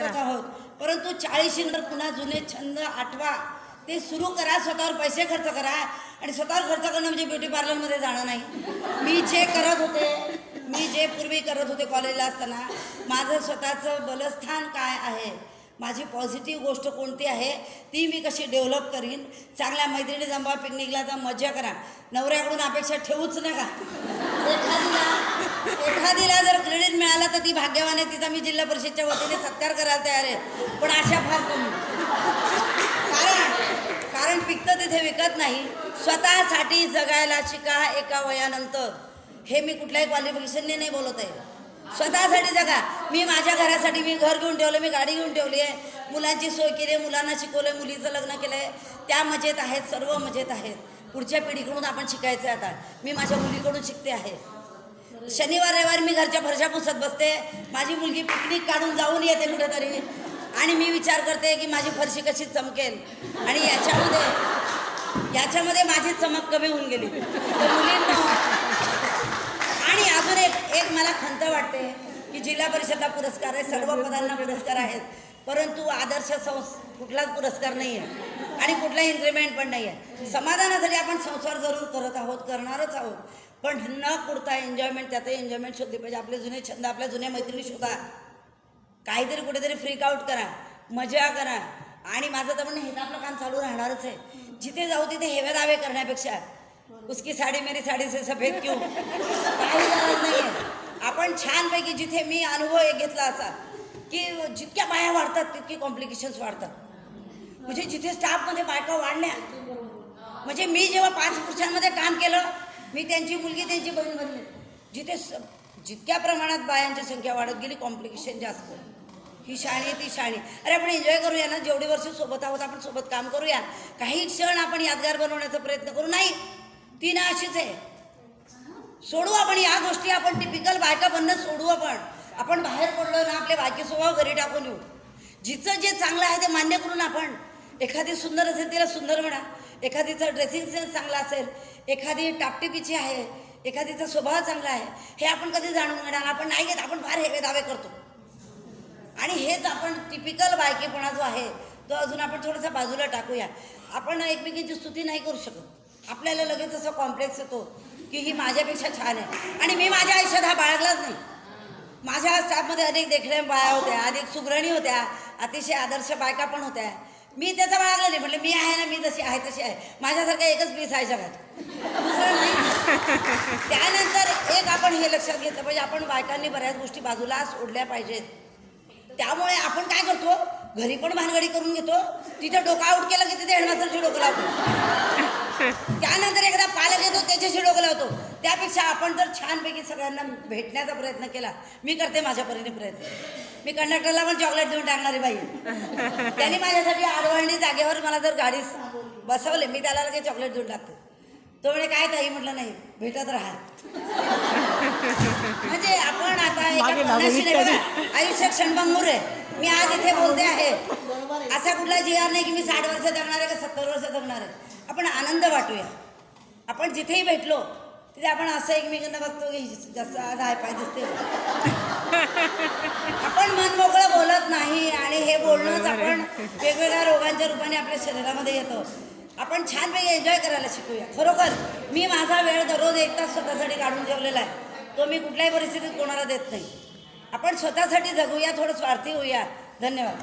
करतच आहोत. परंतु चाळीशी नंतर पुन्हा जुने छंद आठवा. ते सुरू करा स्वतःवर पैसे खर्च करा. आणि स्वतःवर खर्च करणं म्हणजे ब्युटी पार्लरमध्ये जाणं नाही. मी जे करत होते मी जे पूर्वी करत होते कॉलेजला असताना माझं स्वतःचं बलस्थान काय आहे? माझी पॉझिटिव्ह गोष्ट कोणती आहे? ती मी कशी डेव्हलप करीन? चांगल्या मैत्रिणी जमवा पिकनिकला जा मजा करा. नवऱ्याकडून अपेक्षा ठेवूच नका. एखादीला एखादीला जर क्रेडिट मिळालं तर ती भाग्यवान आहे तिचा मी जिल्हा परिषदच्या वतीने सत्कार करायला तयार आहे. पण अशा फार कमी. कारण कारण पिकतं तिथे विकत नाही. स्वतःसाठी जगायला शिका एका वयानंतर. हे मी कुठल्याही क्वालिफिकेशनने नाही बोलत आहे. स्वतःसाठी जगा. मी माझ्या घरासाठी मी घर घेऊन ठेवलं मी गाडी घेऊन ठेवली आहे. मुलांची सोय केली आहे मुलांना शिकवलं मुलीचं लग्न केलं आहे त्या मजेत आहेत सर्व मजेत आहेत. पुढच्या पिढीकडून आपण शिकायचं आहे आता. मी माझ्या मुलीकडून शिकते आहे. शनिवार रविवार मी घरच्या फरशा पुसत बसते. माझी मुलगी पिकनिक काढून जाऊन येते कुठेतरी. आणि मी विचार करते की माझी फरशी कशी चमकेल. आणि याच्यामध्ये याच्यामध्ये माझी चमक कमी होऊन गेली. तर मुलींना आणि अजून एक एक मला खंत वाटते की जिल्हा परिषदला पुरस्कार आहे सर्व पदांना पुरस्कार आहेत. परंतु आदर्श संस कुठलाच पुरस्कार नाही आहे आणि कुठला इन्क्रिमेंट पण नाही आहे समाधानासाठी आपण संसार जरूर करत आहोत करणारच आहोत. पण न कुडता एन्जॉयमेंट त्यातही एन्जॉयमेंट शोधली पाहिजे. आपले जुने छंद आपल्या जुन्या मैत्रिणी शोधा. काहीतरी कुठेतरी फ्रीक आउट करा. मजा करा. आणि माझं तर म्हणणं हे आपलं काम चालू राहणारच आहे. जिथे जाऊ तिथे हेवे दावे करण्यापेक्षा उसकी साडी मेरी साडी से सफेद क्यू? काही गरज नाही आपण छानपैकी जिथे मी अनुभव एक घेतला असा की जितक्या बाया वाढतात तितकी कॉम्प्लिकेशन्स वाढतात. म्हणजे जिथे स्टाफमध्ये बायका वाढल्या म्हणजे मी जेव्हा पाच पुरुषांमध्ये काम केलं मी त्यांची मुलगी त्यांची बहीण बनली. जिथे स- जितक्या प्रमाणात बायांची संख्या वाढत गेली कॉम्प्लिकेशन जास्त. ही शाळी ती शाळी. अरे आपण एन्जॉय करूया ना? जेवढी वर्ष सोबत आहोत आपण सोबत काम करूया. काही क्षण आपण यादगार बनवण्याचा प्रयत्न करू. नाही ती ना अशीच आहे. सोडू आपण या गोष्टी आपण टिपिकल बायका बनणं सोडू आपण. आपण बाहेर पडलो ना आपले बायकी स्वभाव घरी टाकून येऊ. जिचं जे चांगलं आहे ते मान्य करून आपण एखादी सुंदर असेल तिला सुंदर म्हणा. एखादीचा ड्रेसिंग सेन्स चांगला असेल एखादी टापटिपीची आहे एखादीचा स्वभाव चांगला आहे हे आपण कधी जाणून घेणार? आपण नाही घेत आपण फार हेवे दावे करतो. आणि हेच आपण टिपिकल बायकेपणा जो आहे तो अजून आपण थोडासा बाजूला टाकूया. आपण एकमेकींची स्तुती नाही करू शकत. आपल्याला लगेच असं कॉम्प्लेक्स येतो की ही माझ्यापेक्षा छान आहे. आणि मी माझ्या आयुष्यात हा बाळगलाच नाही. माझ्या स्टाफमध्ये अनेक देखण्या बाया होत्या अधिक सुग्रणी होत्या अतिशय आदर्श बायका पण होत्या. मी त्याचा बाळगला नाही म्हटलं मी आहे ना मी जशी आहे तशी आहे. माझ्यासारखं एकच पीस आहे जगात. दुसरं नाही. त्यानंतर एक आपण हे लक्षात घेतलं पाहिजे आपण बायकांनी बऱ्याच गोष्टी बाजूला सोडल्या पाहिजेत. त्यामुळे आपण काय करतो? घरी पण भानगडी करून घेतो? तिथे डोकं आउट केलं की तिथे हेडमास्टरची डोकं लावतो. त्यानंतर एकदा पालक येतो त्याच्याशी डोकं लावतो. त्यापेक्षा आपण जर छानपैकी सगळ्यांना भेटण्याचा प्रयत्न केला मी करते माझ्या परीने प्रयत्न. मी कंडक्टरला पण चॉकलेट देऊन टाकणारी बाई. त्यांनी माझ्यासाठी आडवळणी जागेवर मला जर गाडी बसवले मी त्याला लगेच चॉकलेट देऊन टाकते. तो म्हणे काय ताई? म्हटलं नाही भेटत राहा. म्हणजे आपण आता एका आयुष्य क्षणभंगूर आहे. मी आज इथे बोलते आहे. असा कुठला जी आर नाही की मी साठ वर्ष जगणार आहे का सत्तर वर्ष जगणार आहे. आपण आनंद वाटूया. आपण जिथेही भेटलो तिथे आपण असं एकमेकांना बघतो की जसं आज हाय पाय दिसते आपण मन मोकळं बोलत नाही आणि हे बोलणंच आपण वेगवेगळ्या रोगांच्या रूपाने आपल्या शरीरामध्ये येतो. आपण छानपैकी एन्जॉय करायला शिकूया. खरोखर मी माझा वेळ दररोज एक तास स्वतःसाठी काढून ठेवलेला आहे. तो मी कुठल्याही परिस्थितीत कोणाला देत नाही. आपण स्वतःसाठी जगूया थोडं स्वार्थी होऊया. धन्यवाद.